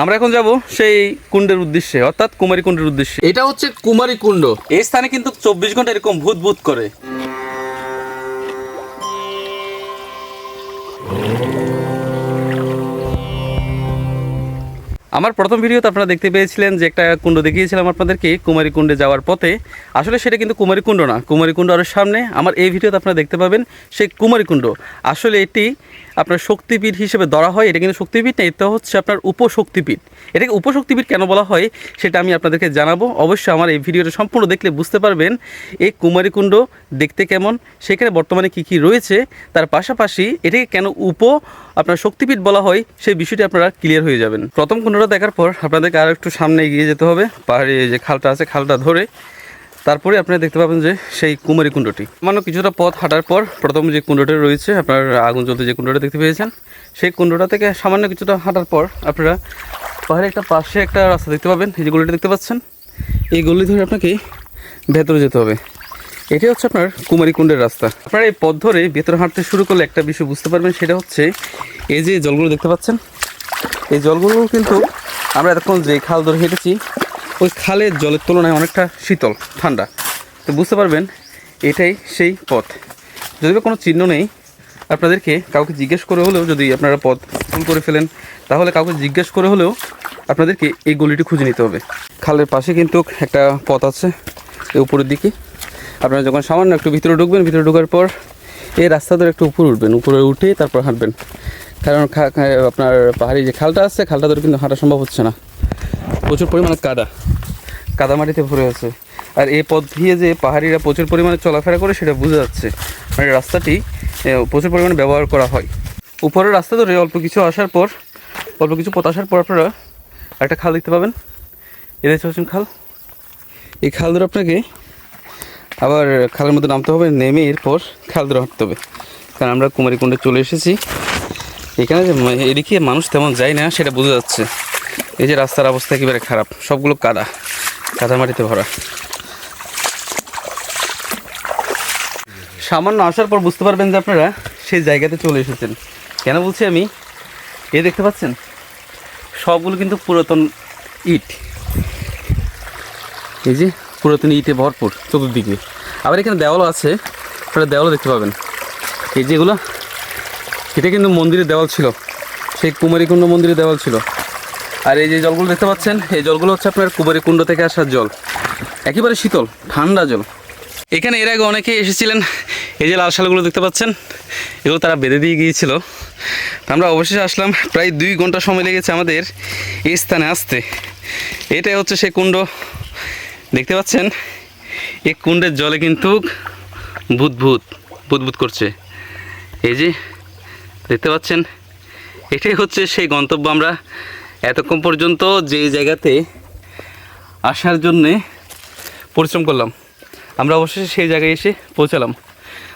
আমরা এখন যাব সেই কুণ্ডের উদ্দেশ্যে অর্থাৎ কুমারী কুণ্ডের উদ্দেশ্যে। এটা হচ্ছে কুমারী কুণ্ড। এই স্থানে কিন্তু চব্বিশ ঘণ্টা এরকম ভূত ভূত করে। আমার প্রথম ভিডিওতে আপনারা দেখতে পেয়েছিলেন যে একটা কুণ্ড দেখিয়েছিলাম আপনাদেরকে কুমারী কুণ্ডে যাওয়ার পথে। আসলে সেটা কিন্তু কুমারী কুণ্ড না কুমারী কুণ্ড আরও সামনে। আমার এই ভিডিওতে আপনারা দেখতে পাবেন সেই কুমারী কুণ্ড। আসলে এটি আপনার শক্তিপীঠ হিসেবে ধরা হয়, এটা কিন্তু শক্তিপীঠ না, এটা হচ্ছে আপনার উপশক্তিপীঠ। এটাকে উপশক্তিপীঠ কেন বলা হয় সেটা আমি আপনাদেরকে জানাব। অবশ্যই আমার এই ভিডিওটা সম্পূর্ণ দেখলে বুঝতে পারবেন এই কুমারী কুণ্ড দেখতে কেমন, সেখানে বর্তমানে কি কি রয়েছে, তার পাশাপাশি এটাকে কেন উপ আপনার শক্তিপীঠ বলা হয়, সেই বিষয়টি আপনারা ক্লিয়ার হয়ে যাবেন। প্রথম কুণ্ডটা দেখার পর আপনাদেরকে আর একটু সামনে এগিয়ে যেতে হবে, পাহাড়ে যে খালটা আছে, খালটা ধরে তারপরে আপনারা দেখতে পাবেন যে সেই কুমারী কুণ্ডটি। মানে কিছুটা পথ হাঁটার পর প্রথম যে কুণ্ডটা রয়েছে, আপনার আগুন জ্বলতে যে কুণ্ডটা দেখতে পেয়েছেন, সেই কুণ্ডটা থেকে সামান্য কিছুটা হাঁটার পর আপনারা পাহাড়ে একটা পাশে একটা রাস্তা দেখতে পাবেন। এই যে গলিটা দেখতে পাচ্ছেন, এই গলি ধরে আপনাকে ভেতরে যেতে হবে। এটি হচ্ছে আপনার কুমারী কুণ্ডের রাস্তা। আপনারা এই পথ ধরে ভেতরে হাঁটতে শুরু করলে একটা বিষয় বুঝতে পারবেন, সেটা হচ্ছে এই যে জলগুলো দেখতে পাচ্ছেন, এই জলগুলো কিন্তু আমরা এতক্ষণ যে খাল ধরে হেঁটেছি ওই খালের জলের তুলনায় অনেকটা শীতল, ঠান্ডা। তো বুঝতে পারবেন, এটাই সেই পথ। যদি কোনো চিহ্ন নেই, আপনাদেরকে কাউকে জিজ্ঞেস করে হলেও যদি আপনারা পথ ভুল করে ফেলেন, তাহলে কাউকে জিজ্ঞেস করে হলেও আপনাদেরকে এই গলিটি খুঁজে নিতে হবে। খালের পাশে কিন্তু একটা পথ আছে উপরের দিকে। আপনারা যখন সামান্য একটু ভিতরে ঢুকবেন, ভিতরে ঢোকার পর এই রাস্তা ধরে একটু উপরে উঠবেন। উপরে উঠে তারপর হাঁটবেন। কারণ আপনার পাহাড়ি যে খালটা আছে, খালটা ধরে কিন্তু হাঁটা সম্ভব হচ্ছে না। প্রচুর পরিমাণে কাদা। কাদা মাটিতে ভরে আছে। আর এই পথ দিয়ে যে পাহাড়িরা প্রচুর পরিমাণে চলাফেরা করে, সেটা বোঝা যাচ্ছে। মানে রাস্তাটি প্রচুর পরিমাণে ব্যবহার করা হয়। উপরের রাস্তা ধরে অল্প কিছু আসার পর, অল্প কিছু পথ আসার পর আপনারা একটা খাল দেখতে পাবেন। এদের হচ্ছেন খাল। এই খাল ধরে আপনাকে আবার খালের মধ্যে নামতে হবে, নেমে এরপর খাল ধরে হাঁটতে হবে। কারণ আমরা কুমারীকুণ্ডে চলে এসেছি। এখানে যে এদিকে মানুষ তেমন যায় না, সেটা বোঝা যাচ্ছে। এই যে রাস্তার অবস্থা একেবারে খারাপ। সবগুলো কাদা কাদা মাটিতে ভরা। সামান্য আসার পর বুঝতে পারবেন যে আপনারা সেই জায়গাতে চলে এসেছেন। কেন বলছি আমি? এ দেখতে পাচ্ছেন? সবগুলো কিন্তু পুরাতন ইট। এই যে পুরাতন ইটে ভরপুর চতুর্দিকে। আবার এখানে দেওয়ালও আছে, আপনারা দেওয়ালও দেখতে পাবেন। এই যেগুলো, এটা কিন্তু মন্দিরের দেওয়াল ছিল। সেই কুমারীকুণ্ড মন্দিরের দেওয়াল ছিল। আর এই যে জলগুলো দেখতে পাচ্ছেন, এই জলগুলো হচ্ছে আপনার কুমারীকুণ্ড থেকে আসার জল। একেবারে শীতল, ঠান্ডা জল। এখানে এর আগে অনেকে এসেছিলেন, এই যে লাল শালগুলো দেখতে পাচ্ছেন, এগুলো তারা বেঁধে দিয়ে গিয়েছিল। আমরা অবশেষে আসলাম, প্রায় দুই ঘণ্টা সময় লেগেছে আমাদের এই স্থানে আসতে। এটাই হচ্ছে সেই কুণ্ড। দেখতে পাচ্ছেন, এই কুণ্ডের জলে কিন্তু ভূত ভূত ভূত ভূত করছে। এই যে, দেখতে পাচ্ছেন, এটাই হচ্ছে সেই গন্তব্য আমরা এতক্ষণ পর্যন্ত যে জায়গাতে আসার জন্যে পরিশ্রম করলাম আমরা অবশেষে সেই জায়গায় এসে পৌঁছালাম।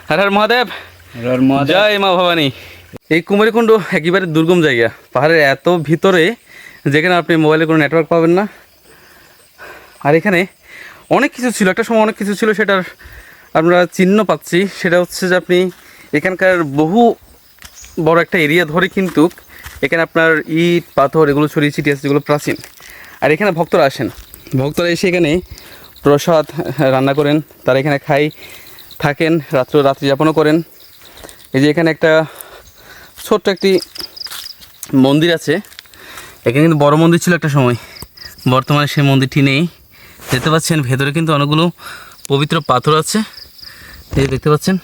হর হর মহাদেব। জয় মা ভবানী। এই কুমারীকুণ্ড একেবারে দুর্গম জায়গা। পাহাড়ের এত ভিতরে যেখানে আপনি মোবাইলে কোনো নেটওয়ার্ক পাবেন না। আর এখানে অনেক কিছু ছিল একটা সময় অনেক কিছু ছিল সেটার আমরা চিহ্ন পাচ্ছি। সেটা হচ্ছে যে আপনি এখানকার বহু বড় একটা এরিয়া ধরে কিন্তু এখানে আপনার ইট, পাথর এগুলো ছড়িয়ে ছিটিয়ে আছে, যেগুলো প্রাচীন। আর এখানে ভক্তরা আসেন। ভক্তরা এসে এখানে প্রসাদ রান্না করেন, তারা এখানে খাই, থাকেন, রাত্র রাত্রি যাপনও করেন। এই যে এখানে একটা ছোট্ট একটি মন্দির আছে। এখানে কিন্তু বড় মন্দির ছিল একটা সময়। বর্তমানে সেই মন্দিরটি নেই। দেখতে পাচ্ছেন, ভেতরে কিন্তু অনেকগুলো পবিত্র পাথর আছে। এই দেখতে পাচ্ছেন,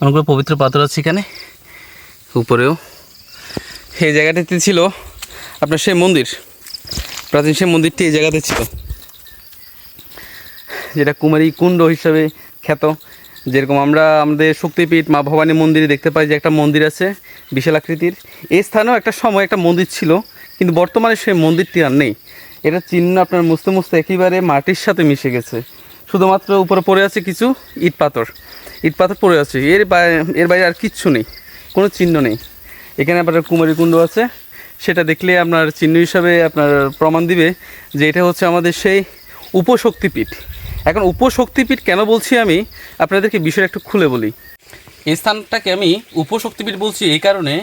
অনেকগুলো পবিত্র পাথর আছে এখানে, উপরেও। এই জায়গাটিতে ছিল আপনার সেই মন্দির, প্রাচীন সেই মন্দিরটি এই জায়গাতে ছিল। যেটা কুমারী কুণ্ড হিসাবে খ্যাত। যেরকম আমরা আমাদের শক্তিপীঠ মা ভবানী মন্দিরে দেখতে পাই যে একটা মন্দির আছে বিশাল আকৃতির। এই স্থানেও একটা সময় একটা মন্দির ছিল, কিন্তু বর্তমানে সেই মন্দিরটি আর নেই। এটা চিহ্ন আপনার মুছতে মুছতে একেবারে মাটির সাথে মিশে গেছে। শুধুমাত্র উপরে পড়ে আছে কিছু ইট পাথর ইট পাথর পড়ে আছে। এর এর বাইরে আর কিচ্ছু নেই। কোনো চিহ্ন নেই। এখানে আপনার কুমারী কুণ্ড আছে। সেটা দেখলে আপনার চিহ্ন হিসাবে আপনার প্রমাণ দিবে যে এটা হচ্ছে আমাদের সেই উপশক্তিপীঠ। এখন উপশক্তিপীঠ কেন বলছি আমি? আপনাদেরকে বিষয় একটু খুলে বলি। এই স্থানটাকে আমি উপশক্তিপীঠ বলছি এই কারণে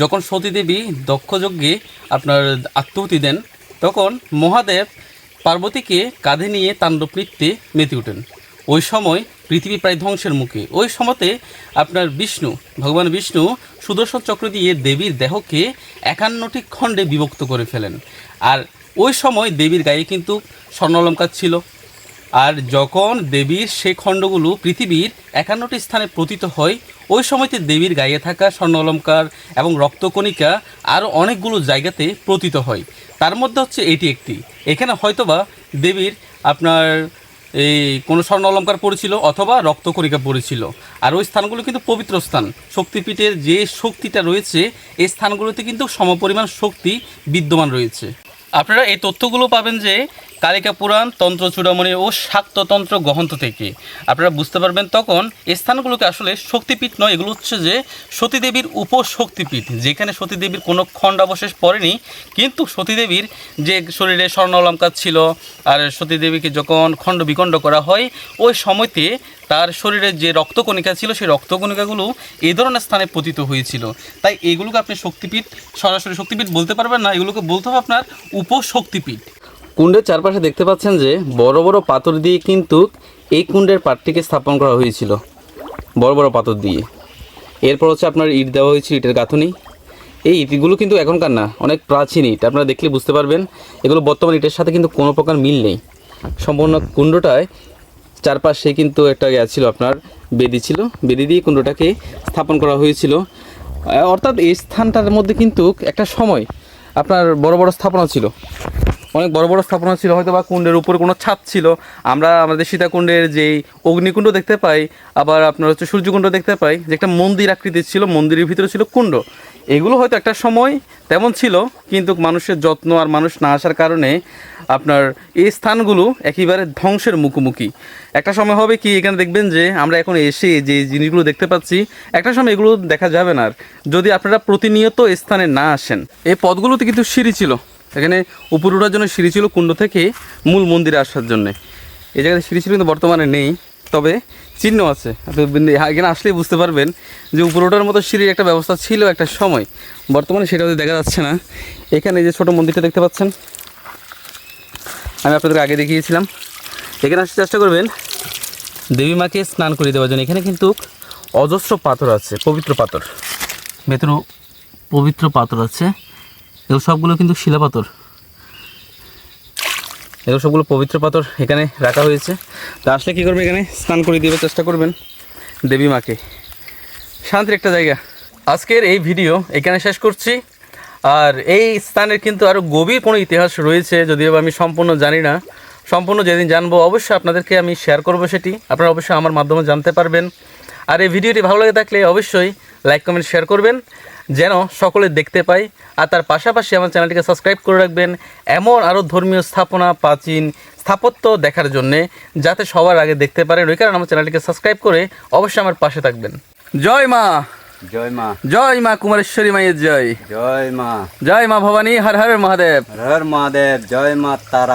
যখন সতীদেবী দক্ষযজ্ঞে আপনার আত্মহতি দেন, তখন মহাদেব পার্বতীকে কাঁধে নিয়ে তাণ্ডব নৃত্যে মেতে ওঠেন। ওই সময় পৃথিবী প্রায় ধ্বংসের মুখে। ওই সময়তে আপনার বিষ্ণু, ভগবান বিষ্ণু সুদর্শন চক্র দিয়ে দেবীর দেহকে একান্নটি খণ্ডে বিভক্ত করে ফেলেন। আর ওই সময় দেবীর গায়ে কিন্তু স্বর্ণালঙ্কার ছিল। আর যখন দেবীর সে খণ্ডগুলো পৃথিবীর একান্নটি স্থানে পতিত হয়, ওই সময়তে দেবীর গায়ে থাকা স্বর্ণ অলঙ্কার এবং রক্তকণিকা আরও অনেকগুলো জায়গাতে পতিত হয়। তার মধ্যে হচ্ছে এটি একটি। এখানে হয়তোবা দেবীর আপনার এই কোনো স্বর্ণ অলঙ্কার পড়েছিল অথবা রক্তকরিকা পড়েছিল আর ওই স্থানগুলো কিন্তু পবিত্র স্থান। শক্তিপীঠের যে শক্তিটা রয়েছে, এই স্থানগুলোতে কিন্তু সমপরিমাণ শক্তি বিদ্যমান রয়েছে। আপনারা এই তথ্যগুলো পাবেন যে কালিকা পুরাণ, তন্ত্র চূড়ামণি ও শাক্ততন্ত্র গ্রন্থ থেকে। আপনারা বুঝতে পারবেন তখন স্থানগুলোকে আসলে শক্তিপীঠ নয়, এগুলো হচ্ছে যে সতীদেবীর উপশক্তিপীঠ, যেখানে সতীদেবীর কোনো খণ্ডাবশেষ পড়েনি। কিন্তু সতীদেবীর যে শরীরে স্বর্ণ অলঙ্কার ছিল, আর সতীদেবীকে যখন খণ্ড বিখণ্ড করা হয়, ওই সময়তে তার শরীরে যে রক্তকণিকা ছিল, সেই রক্তকণিকাগুলো এই ধরনের স্থানে পতিত হয়েছিল। তাই এগুলোকে আপনি শক্তিপীঠ, সরাসরি শক্তিপীঠ বলতে পারবেন না, এগুলোকে বলতে হবে আপনার উপশক্তিপীঠ। কুণ্ডের চারপাশে দেখতে পাচ্ছেন যে, বড় বড় পাথর দিয়ে কিন্তু এই কুণ্ডের পাটটিকে স্থাপন করা হয়েছিল। বড় বড় পাথর দিয়ে। এরপর হচ্ছে আপনার ইট দেওয়া হয়েছে, ইটের গাঁথুনি। এই ইটগুলো কিন্তু এখনকার না, অনেক প্রাচীন ইট। আপনারা দেখলে বুঝতে পারবেন, এগুলো বর্তমান ইটের সাথে কিন্তু কোনো প্রকার মিল নেই। সম্পূর্ণ কুণ্ডটায় চারপাশে কিন্তু একটা ইয়া ছিল আপনার, বেদি ছিল। বেদি দিয়ে কুণ্ডটাকে স্থাপন করা হয়েছিল। অর্থাৎ এই স্থানটার মধ্যে কিন্তু একটা সময় আপনার বড় বড় স্থাপনা ছিল। অনেক বড় বড় স্থাপনা ছিল হয়তো বা কুণ্ডের উপরে কোনো ছাদ ছিল। আমরা আমাদের সীতাকুণ্ডের যেই অগ্নিকুণ্ড দেখতে পাই, আবার আপনার হচ্ছে সূর্যকুণ্ড দেখতে পাই, যে একটা মন্দির আকৃতির ছিল, মন্দিরের ভিতরে ছিল কুণ্ড। এগুলো হয়তো একটা সময় তেমন ছিল, কিন্তু মানুষের যত্ন আর মানুষ না আসার কারণে আপনার এই স্থানগুলো একেবারে ধ্বংসের মুখোমুখি। একটা সময় হবে কি, এখানে দেখবেন যে আমরা এখন এসে যে জিনিসগুলো দেখতে পাচ্ছি, একটা সময় এগুলো দেখা যাবে না আর। যদি আপনারা প্রতিনিয়ত স্থানে না আসেন, এই পথগুলোতে কিন্তু সিঁড়ি ছিল। এখানে উপরে ওঠার জন্য সিঁড়ি ছিল কুণ্ড থেকে মূল মন্দিরে আসার জন্যে। এই জায়গায় সিঁড়ি ছিল কিন্তু বর্তমানে নেই। তবে চিহ্ন আছে। আপনি এখানে আসলেই বুঝতে পারবেন যে উপরে ওঠার মতো সিঁড়ির একটা ব্যবস্থা ছিল একটা সময়। বর্তমানে সেটা দেখা যাচ্ছে না। এখানে যে ছোটো মন্দিরটা দেখতে পাচ্ছেন, আমি আপনাদের আগে দেখিয়েছিলাম। এখানে আসতে চেষ্টা করবেন, দেবী মাকে স্নান করে দেওয়ার জন্য। এখানে কিন্তু অজস্র পাথর আছে, পবিত্র পাথর। ভেতরেও পবিত্র পাথর আছে। এগুলো সবগুলো কিন্তু শিলা পাথর এগুলো সবগুলো পবিত্র পাথর এখানে রাখা হয়েছে। তো আসলে কী করবে এখানে? স্নান করে দেওয়ার চেষ্টা করবেন দেবী মাকে। শান্তির একটা জায়গা। আজকের এই ভিডিও এখানে শেষ করছি। আর এই স্থানের কিন্তু আরও গভীর কোনো ইতিহাস রয়েছে, যদিও আমি সম্পূর্ণ জানি না। সম্পূর্ণ যেদিন জানব, অবশ্যই আপনাদেরকে আমি শেয়ার করব সেটি। আপনারা অবশ্যই আমার মাধ্যমে জানতে পারবেন। আর এই ভিডিওটি ভালো লাগে থাকলে অবশ্যই লাইক কমেন্ট শেয়ার করবেন। যেন সকলে দেখতে পাই। আর তার পাশাপাশি আমার চ্যানেলটিকে সাবস্ক্রাইব করে রাখবেন এমন আরও ধর্মীয় স্থাপনা প্রাচীন স্থাপত্য দেখার জন্যে যাতে সবার আগে দেখতে পারেন। ওই কারণে আমার চ্যানেলটিকে সাবস্ক্রাইব করে অবশ্যই আমার পাশে থাকবেন। জয় মা। জয় মা। জয় মা কুমারেশ্বরী মায়ের জয়। জয় মা। জয় মা ভবানী হর হর মহাদেব। হর হর মহাদেব জয় মা তারা।